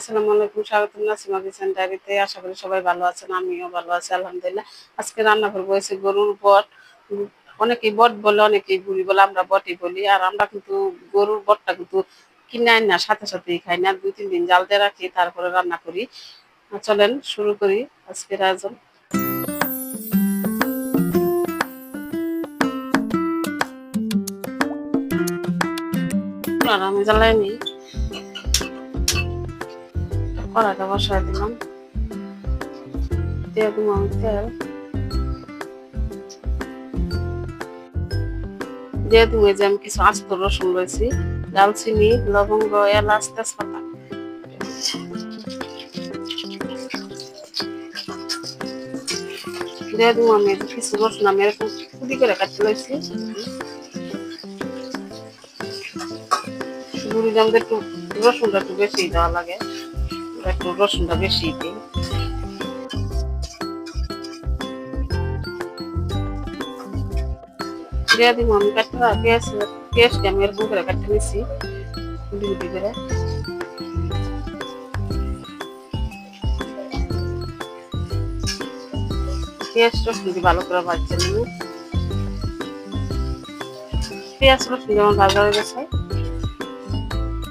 আসসালামু আলাইকুম স্বাগত নাসিমা কিচেন ডায়েরিতে আশা করি সবাই ভালো আছেন, আমিও ভালো আছি, আলহামদুলিল্লাহ। আজকে রান্না করব হয়েছে গরুর বট। অনেকেই বট বলে, অনেকেই বুড়ি বলে, আমরা বটই বলি। আর আমরা কিন্তু গরুর বটটা কিন্তু কিনে আনি না, সাথে সাথেই খাই না। দুই, তিন দিন জাল দিয়ে রাখি, তারপরে রান্না করি। চলেন, শুরু করি আজকের আয়োজন। আমি জ্বালাইনি। কড়াটা বসায় দিলাম দিয়ে দিব আমি তেল দিয়ে দিব যে আমি কিছু আস্ত রসুন রয়েছি দালচিনি লবঙ্গ এলাচ তেজপাতা দিয়ে আমি কিছু রসুন আমি এরকম কুদি করে কাটতে লইছি বুড়ি জামতে একটু রসুনটা একটু বেশি দেওয়া লাগে একটু রসুনটা বেশি দিই দিয়ে দিব আমি কাটতে পেঁয়াজ পেঁয়াজটা আমি এরকম করে কাটতে নিছি গুটি করে পেঁয়াজ রসুন দিয়ে ভালো করে ভাজতে নিব। পেঁয়াজ রসুন যেমন ভাজা হয়ে গেছে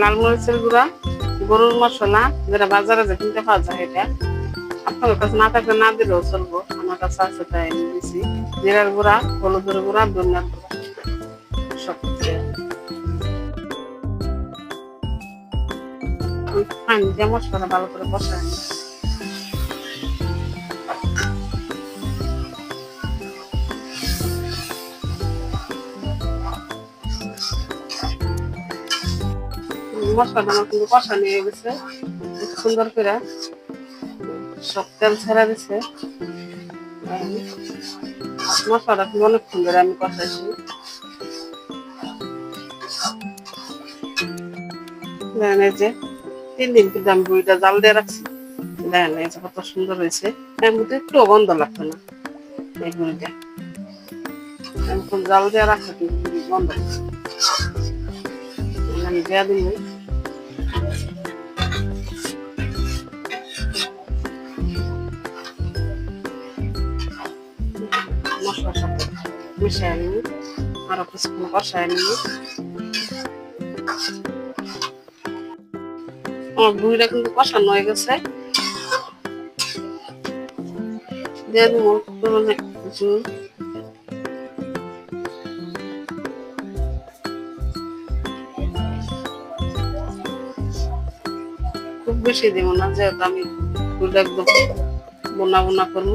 লাল মরিচের গুঁড়া, গরুর মশলা, যেটা বাজারে যে কিনতে পাওয়া যায় এটা। আপনার কাছে না থাকলে না দিলেও চলবো। আমার কাছে আছে তাই আমি দিছি। জিরার গুঁড়া, হলুদের গুঁড়া, ধনিয়ার গুঁড়া। সব দিয়ে। মশলাটা ভালো করে বসাই মশলাটা আমার সুন্দর করে সব তেল ছেড়ে দিছে। মশলাটা কিন্তু অনেক সুন্দর আমি কষাইছি দেখেন যে তিন দিন কিন্তু আমি বুড়িটা জাল দিয়ে রাখছি। দেখেন এই যে কত সুন্দর হয়েছে। এর মধ্যে একটু গন্ধ লাগতো না এই বুড়িটা জাল দিয়ে রাখছি, কিন্তু গন্ধ লাগছে আমি দেয়া দিই মিশিয়ে নিই আরও কিছুক্ষণ কষায় নিই আমার বুড়িটা কিন্তু কষানো হয়ে গেছে দিয়ে খুব বেশি দিব না যেহেতু আমি একদম বোনা বোনা করব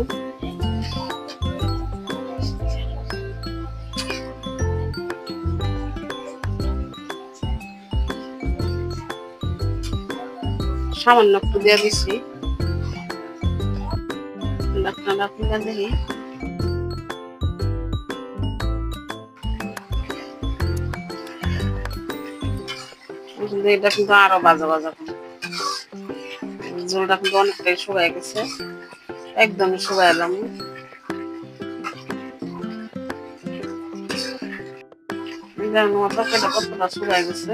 সামান্য একটু দিয়ে খুলে দেখি। এটা কিন্তু আরও বাজা বাজা। ঝোলটা কিন্তু অনেকটাই শুকায় গেছে। একদমই শুকায় এলাম কতটা গেছে।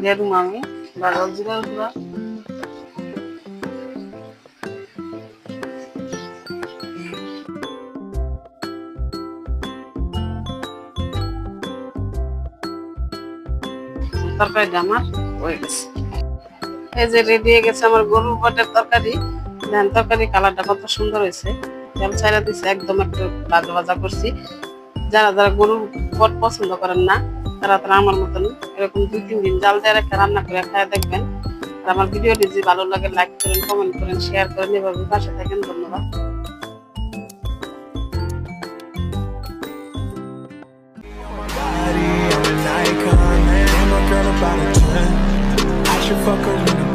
দিয়ে আমি। বাজার জিরা। তরকারিটা আমার হয়ে গেছে। এই যে রেডি হয়ে গেছে আমার গরুর বটের তরকারি। দেন তরকারি কালারটা কত সুন্দর হয়েছে। তেল ছাইরা দিছে, একদম একটু ভাজা ভাজা করছি। যারা যারা গরুর বট পছন্দ করেন না, তারা তারা আমার মতন এরকম দুই, তিন দিন জাল দিয়ে রেখে রান্না করে খায় দেখবেন। আর আমার ভিডিওটি যদি ভালো লাগে লাইক করেন কমেন্ট করেন শেয়ার করেন, এভাবে পাশে থাকেন। ধন্যবাদ। fuck around